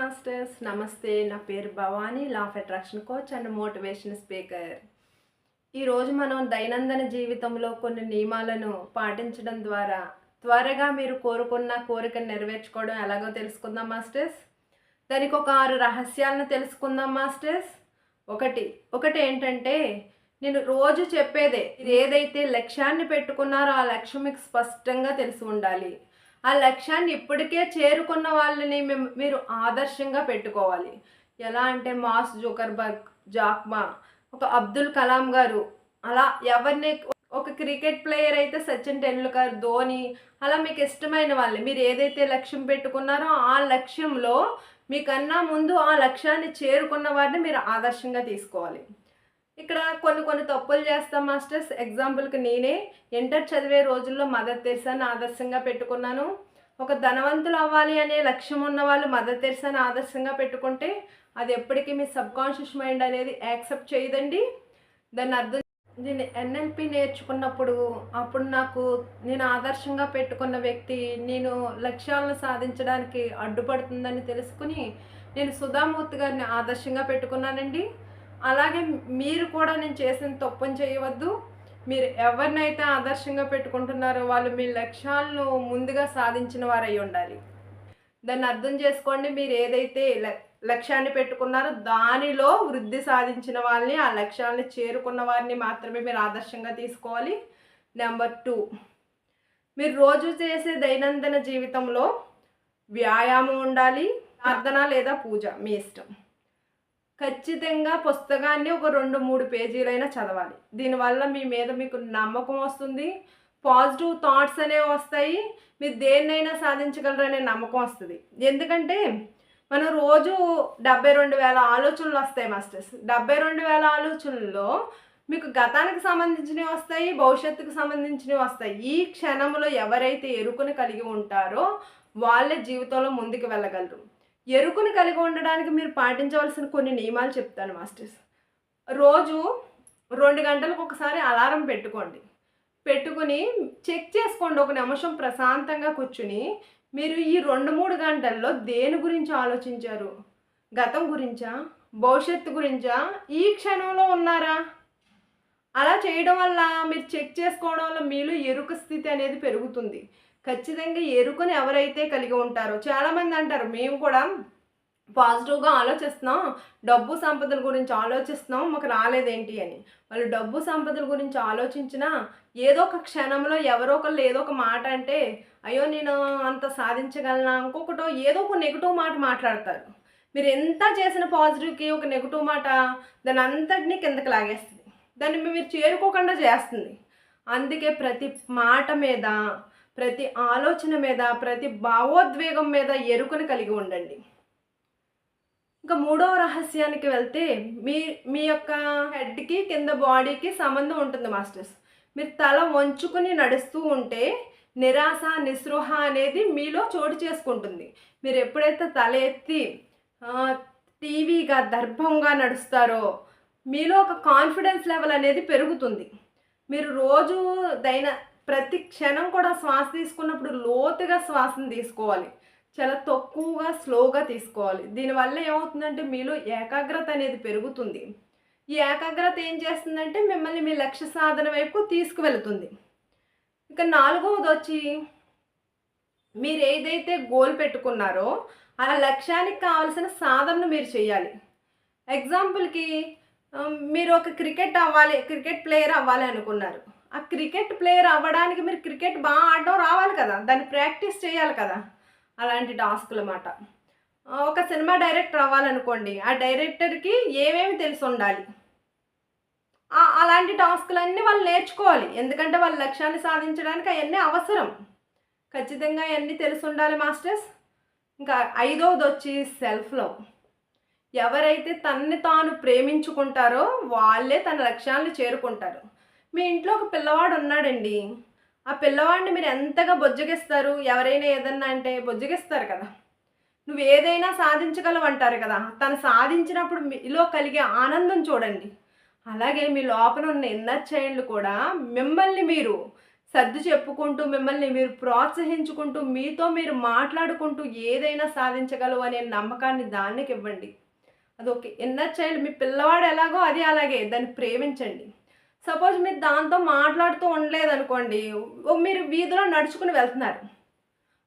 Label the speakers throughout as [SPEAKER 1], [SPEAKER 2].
[SPEAKER 1] Masters నమస్తే నా పేరు Bhavani law of attraction coach and motivation speaker ఈరోజు మనం దైనందిన జీవితంలో కొన్ని నియమాలను పాటించడం ద్వారా త్వరగా మీరు కోరుకున్న కోరికను నెరవేర్చుకోవడం ఎలాగో తెలుసుకుందాం మాస్టర్స్ దానికి ఒక ఆరు రహస్యాలను తెలుసుకుందాం మాస్టర్స్ ఒకటి ఒకటి ఏంటంటే నేను రోజు చెప్పేదే ఇది ఏదైతే లక్ష్యాన్ని పెట్టుకున్నారో ఆ లక్ష్యం మీకు స్పష్టంగా తెలిసి ఉండాలి. ఆ లక్ష్యాన్ని ఇప్పటికే చేరుకున్న వాళ్ళని మేము- మీరు ఆదర్శంగా పెట్టుకోవాలి. ఎలా అంటే మాస్ జోకర్బర్గ్ జాక్మా ఒక అబ్దుల్ కలాం గారు అలా ఎవరిని ఒక క్రికెట్ ప్లేయర్ అయితే సచిన్ టెండూల్కర్ ధోని అలా మీకు ఇష్టమైన వాళ్ళు. మీరు ఏదైతే లక్ష్యం పెట్టుకున్నారో ఆ లక్ష్యంలో మీకన్నా ముందు ఆ లక్ష్యాన్ని చేరుకున్న వారిని మీరు ఆదర్శంగా తీసుకోవాలి. కొన్ని కొన్ని తప్పులు చేస్తాం మాస్టర్స్. ఎగ్జాంపుల్కి నేనే ఇంటర్ చదివే రోజుల్లో మదర్ తెరిసాను ఆదర్శంగా పెట్టుకున్నాను. ఒక ధనవంతులు అవ్వాలి అనే లక్ష్యం ఉన్న వాళ్ళు మదర్ తెరిసాని ఆదర్శంగా పెట్టుకుంటే అది ఎప్పటికీ మీ సబ్కాన్షియస్ మైండ్ అనేది యాక్సెప్ట్ చేయదండి. దాన్ని అర్థం నేను ఎన్ఎల్పి నేర్చుకున్నప్పుడు అప్పుడు నాకు నేను ఆదర్శంగా పెట్టుకున్న వ్యక్తి నేను లక్ష్యాలను సాధించడానికి అడ్డుపడుతుందని తెలుసుకుని నేను సుధామూర్తి గారిని ఆదర్శంగా పెట్టుకున్నానండి. అలాగే మీరు కూడా నేను చేసిన తప్పుని చేయవద్దు. మీరు ఎవరినైతే ఆదర్శంగా పెట్టుకుంటున్నారో వాళ్ళు మీ లక్ష్యాలను ముందుగా సాధించిన వారై ఉండాలి. దాన్ని అర్థం చేసుకోండి మీరు ఏదైతే ల- లక్ష్యాన్ని పెట్టుకున్నారో దానిలో వృద్ధి సాధించిన వాళ్ళని ఆ లక్ష్యాలను చేరుకున్న వారిని మాత్రమే మీరు ఆదర్శంగా తీసుకోవాలి. నెంబర్ టూ మీరు రోజు చేసే దైనందిన జీవితంలో వ్యాయామం ఉండాలి ప్రార్థన లేదా పూజ మీ ఇష్టం. ఖచ్చితంగా పుస్తకాన్ని ఒక రెండు మూడు పేజీలైనా చదవాలి. దీనివల్ల మీ మీద మీకు నమ్మకం వస్తుంది పాజిటివ్ థాట్స్ అనేవి వస్తాయి మీరు దేన్నైనా సాధించగలరనే నమ్మకం వస్తుంది. ఎందుకంటే మనం రోజు డెబ్బై రెండు వేల ఆలోచనలు వస్తాయి మాస్టర్స్. డెబ్బై రెండు వేల ఆలోచనల్లో మీకు గతానికి సంబంధించినవి వస్తాయి భవిష్యత్తుకు సంబంధించినవి వస్తాయి. ఈ క్షణంలో ఎవరైతే ఎరుకుని కలిగి ఉంటారో వాళ్ళ జీవితంలో ముందుకు వెళ్ళగలరు. ఎరుకును కలిగి ఉండడానికి మీరు పాటించవలసిన కొన్ని నియమాలు చెప్తాను మాస్టర్స్. రోజు రెండు గంటలకు ఒకసారి అలారం పెట్టుకోండి. పెట్టుకుని చెక్ చేసుకోండి ఒక నిమిషం ప్రశాంతంగా కూర్చుని మీరు ఈ రెండు మూడు గంటల్లో దేని గురించి ఆలోచించారు? గతం గురించా? భవిష్యత్తు గురించా? ఈ క్షణంలో ఉన్నారా? అలా చేయడం వల్ల మీరు చెక్ చేసుకోవడం వల్ల మీలో ఎరుక స్థితి అనేది పెరుగుతుంది. ఖచ్చితంగా ఎరుకని ఎవరైతే కలిగి ఉంటారో చాలామంది అంటారు మేము కూడా పాజిటివ్గా ఆలోచిస్తున్నాం డబ్బు సంపదల గురించి ఆలోచిస్తున్నాం మాకు రాలేదేంటి అని. వాళ్ళు డబ్బు సంపదల గురించి ఆలోచించినా ఏదో ఒక క్షణంలో ఎవరో ఒకళ్ళు ఏదో ఒక మాట అంటే అయ్యో నేను అంత సాధించగలనా? ఇంకొకటో ఏదో ఒక నెగిటివ్ మాట మాట్లాడతారు. మీరు ఎంత చేసిన పాజిటివ్కి ఒక నెగిటివ్ మాట దాని అంతటినీ కిందకి లాగేస్తుంది. దాన్ని మీరు చేరుకోకుండా చేస్తుంది. అందుకే ప్రతి మాట మీద ప్రతి ఆలోచన మీద ప్రతి భావోద్వేగం మీద ఎరుకను కలిగి ఉండండి. ఇంకా మూడవ రహస్యానికి వెళ్తే మీ మీ యొక్క హెడ్కి కింద బాడీకి సంబంధం ఉంటుంది మాస్టర్స్. మీరు తల వంచుకుని నడుస్తూ ఉంటే నిరాశ నిస్పృహ అనేది మీలో చోటు చేసుకుంటుంది. మీరు ఎప్పుడైతే తల ఎత్తి టీవీగా దర్భంగా నడుస్తారో మీలో ఒక కాన్ఫిడెన్స్ లెవెల్ అనేది పెరుగుతుంది. మీరు రోజు దైన ప్రతి క్షణం కూడా శ్వాస తీసుకున్నప్పుడు లోతుగా శ్వాసను తీసుకోవాలి. చాలా తక్కువగా స్లోగా తీసుకోవాలి. దీనివల్ల ఏమవుతుందంటే మీలో ఏకాగ్రత అనేది పెరుగుతుంది. ఈ ఏకాగ్రత ఏం చేస్తుందంటే మిమ్మల్ని మీ లక్ష్య సాధన వైపు తీసుకువెళుతుంది. ఇక నాలుగవది వచ్చి మీరు ఏదైతే గోల్ పెట్టుకున్నారో ఆ లక్ష్యానికి కావాల్సిన సాధనను మీరు చేయాలి. ఎగ్జాంపుల్కి మీరు ఒక క్రికెట్ అవ్వాలి క్రికెట్ ప్లేయర్ అవ్వాలి అనుకున్నారు. ఆ క్రికెట్ ప్లేయర్ అవ్వడానికి మీరు క్రికెట్ బాగా ఆడడం రావాలి కదా. దాన్ని ప్రాక్టీస్ చేయాలి కదా. అలాంటి టాస్కులు అన్నమాట. ఒక సినిమా డైరెక్టర్ అవ్వాలనుకోండి ఆ డైరెక్టర్కి ఏమేమి తెలిసి ఉండాలి? అలాంటి టాస్కులన్నీ వాళ్ళు నేర్చుకోవాలి. ఎందుకంటే వాళ్ళ లక్ష్యాన్ని సాధించడానికి అవన్నీ అవసరం. ఖచ్చితంగా అవన్నీ తెలిసి ఉండాలి మాస్టర్స్. ఇంకా ఐదవది వచ్చి సెల్ఫ్ లవ్. ఎవరైతే తన్ని తాను ప్రేమించుకుంటారో వాళ్ళే తన లక్ష్యాలను చేరుకుంటారు. మీ ఇంట్లో ఒక పిల్లవాడు ఉన్నాడండి. ఆ పిల్లవాడిని మీరు ఎంతగా బొజ్జగిస్తారు? ఎవరైనా ఏదన్నా అంటే బొజ్జగిస్తారు కదా. నువ్వు ఏదైనా సాధించగలవు అంటారు కదా. తను సాధించినప్పుడు మీలో కలిగే ఆనందం చూడండి. అలాగే మీ లోపల ఉన్న ఇన్నర్ చైల్డ్ కూడా మిమ్మల్ని మీరు సర్ది చెప్పుకుంటూ మిమ్మల్ని మీరు ప్రోత్సహించుకుంటూ మీతో మీరు మాట్లాడుకుంటూ ఏదైనా సాధించగలవు అనే నమ్మకాన్ని దానికి ఇవ్వండి అదొక ఇన్నర్ చైల్డ్ మీ పిల్లవాడు ఎలాగో అది అలాగే. దాన్ని ప్రేమించండి. సపోజ్ మీరు దాంతో మాట్లాడుతూ ఉండలేదు అనుకోండి మీరు వీధిలో నడుచుకుని వెళ్తున్నారు.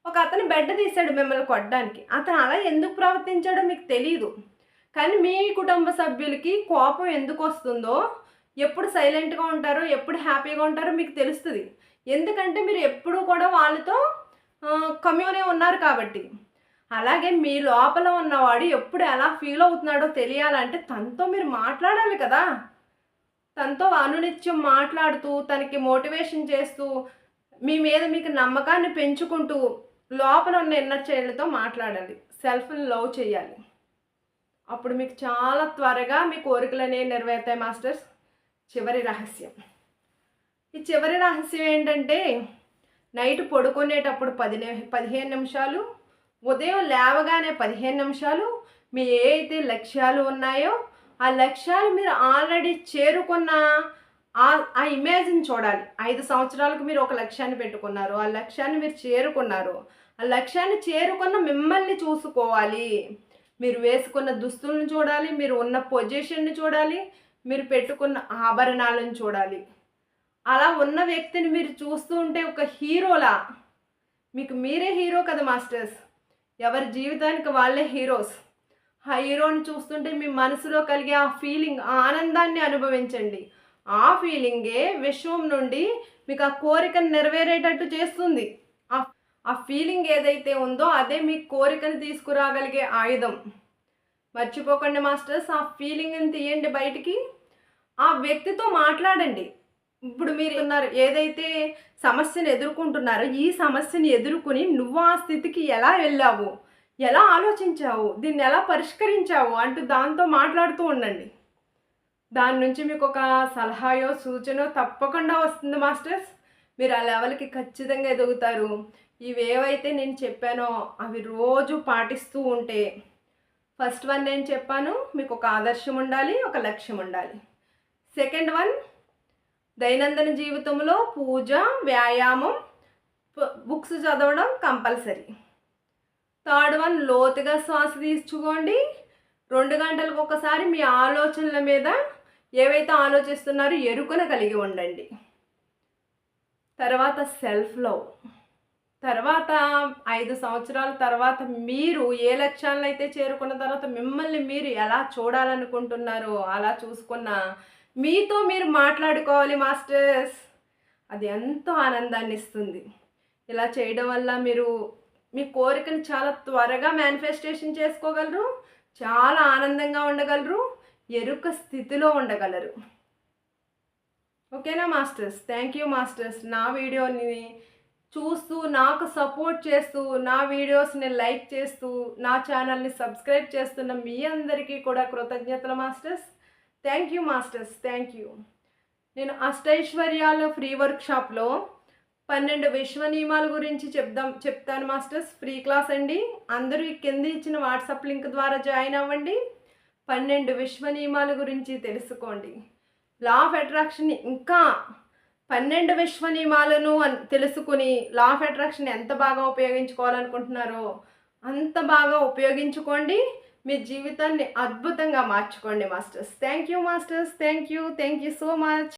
[SPEAKER 1] ఒక అతను బెడ్ తీశాడు మిమ్మల్ని కొట్టడానికి. అతను అలా ఎందుకు ప్రవర్తించాడో మీకు తెలియదు కానీ మీ కుటుంబ సభ్యులకి కోపం ఎందుకు వస్తుందో ఎప్పుడు సైలెంట్గా ఉంటారో ఎప్పుడు హ్యాపీగా ఉంటారో మీకు తెలుస్తుంది. ఎందుకంటే మీరు ఎప్పుడు కూడా వాళ్ళతో కమ్యూనే ఉన్నారు కాబట్టి. అలాగే మీ లోపల ఉన్నవాడు ఎప్పుడు ఎలా ఫీల్ అవుతున్నాడో తెలియాలంటే తనతో మీరు మాట్లాడాలి కదా. తనతో అనునిత్యం మాట్లాడుతూ తనకి మోటివేషన్ చేస్తూ మీ మీద మీకు నమ్మకాన్ని పెంచుకుంటూ లోపల ఉన్న ఇన్నర్ చైల్డ్తో మాట్లాడాలి సెల్ఫ్ని లవ్ చేయాలి. అప్పుడు మీకు చాలా త్వరగా మీ కోరికలు అనేవి నెరవేరుతాయి మాస్టర్స్. చివరి రహస్యం. ఈ చివరి రహస్యం ఏంటంటే నైట్ పడుకునేటప్పుడు పది పదిహేను నిమిషాలు ఉదయం లేవగానే పదిహేను నిమిషాలు మీ ఏ అయితే లక్ష్యాలు ఉన్నాయో ఆ లక్ష్యాలు మీరు ఆల్రెడీ చేరుకున్న ఆ ఇమేజ్ని చూడాలి. ఐదు సంవత్సరాలకు మీరు ఒక లక్ష్యాన్ని పెట్టుకున్నారు. ఆ లక్ష్యాన్ని మీరు చేరుకున్నారు. ఆ లక్ష్యాన్ని చేరుకున్న మిమ్మల్ని చూసుకోవాలి. మీరు వేసుకున్న దుస్తులను చూడాలి. మీరు ఉన్న పొజిషన్ని చూడాలి. మీరు పెట్టుకున్న ఆభరణాలను చూడాలి. అలా ఉన్న వ్యక్తిని మీరు చూస్తూ ఉంటే ఒక హీరోలా. మీకు మీరే హీరో కదా మాస్టర్స్. ఎవరి జీవితానికి వాళ్ళే హీరోస్. హీరోని చూస్తుంటే మీ మనసులో కలిగే ఆ ఫీలింగ్ ఆనందాన్ని అనుభవించండి. ఆ ఫీలింగే విశ్వం నుండి మీకు ఆ కోరికను నెరవేరేటట్టు చేస్తుంది. ఆ ఆ ఫీలింగ్ ఏదైతే ఉందో అదే మీ కోరికను తీసుకురాగలిగే ఆయుధం. మర్చిపోకండి మాస్టర్స్ ఆ ఫీలింగ్ని తీయండి బయటికి. ఆ వ్యక్తితో మాట్లాడండి. ఇప్పుడు మీరు ఉన్నారు ఏదైతే సమస్యను ఎదుర్కొంటున్నారో ఈ సమస్యను ఎదుర్కొని నువ్వు ఆ స్థితికి ఎలా వెళ్ళావు? ఎలా ఆలోచించావు? దీన్ని ఎలా పరిష్కరించావు? అంటూ దాంతో మాట్లాడుతూ ఉండండి. దాని నుంచి మీకు ఒక సలహాయో సూచనో తప్పకుండా వస్తుంది మాస్టర్స్. మీరు ఆ లెవెల్కి ఖచ్చితంగా ఎదుగుతారు. ఇవేవైతే నేను చెప్పానో అవి రోజు పాటిస్తూ ఉంటే ఫస్ట్ వన్ నేను చెప్పాను మీకు ఒక ఆదర్శం ఉండాలి ఒక లక్ష్యం ఉండాలి. సెకండ్ వన్ దైనందిన జీవితంలో పూజ వ్యాయామం బుక్స్ చదవడం కంపల్సరీ. థర్డ్ వన్ లోతుగా శ్వాస తీసుకోండి. రెండు గంటలకు ఒకసారి మీ ఆలోచనల మీద ఏవైతే ఆలోచిస్తున్నారో ఎరుకన కలిగి ఉండండి. తర్వాత సెల్ఫ్ లవ్ తర్వాత ఐదు సంవత్సరాల తర్వాత మీరు ఏ లక్ష్యాలను అయితే చేరుకున్న తర్వాత మిమ్మల్ని మీరు ఎలా చూడాలనుకుంటున్నారో అలా చూసుకున్న మీతో మీరు మాట్లాడుకోవాలి మాస్టర్స్. అది ఎంతో ఆనందాన్ని ఇస్తుంది. ఇలా చేయడం వల్ల మీరు మీ కోరికను చాలా త్వరగా మేనిఫెస్టేషన్ చేసుకోగలరు చాలా ఆనందంగా ఉండగలరు ఎరుక స్థితిలో ఉండగలరు. ఓకేనా మాస్టర్స్? Thank you masters. నా వీడియోని చూస్తూ నాకు సపోర్ట్ చేస్తూ నా వీడియోస్ని లైక్ చేస్తూ నా ఛానల్ని సబ్స్క్రైబ్ చేస్తున్న మీ అందరికీ కూడా కృతజ్ఞతలు masters. Thank you masters. Thank you నేను అష్టైశ్వర్యాల ఫ్రీ వర్క్షాప్లో పన్నెండు విశ్వ నియమాల గురించి చెప్దాం చెప్తాను మాస్టర్స్. ఫ్రీ క్లాస్ అండి. అందరూ కింద ఇచ్చిన వాట్సాప్ లింక్ ద్వారా జాయిన్ అవ్వండి. పన్నెండు విశ్వ నియమాల గురించి తెలుసుకోండి. లా ఆఫ్ అట్రాక్షన్ ఇంకా పన్నెండు విశ్వ నియమాలను తెలుసుకుని లా ఆఫ్ అట్రాక్షన్ ఎంత బాగా ఉపయోగించుకోవాలనుకుంటున్నారో అంత బాగా ఉపయోగించుకోండి. మీ జీవితాన్ని అద్భుతంగా మార్చుకోండి masters. Thank you masters. Thank you. Thank you so much.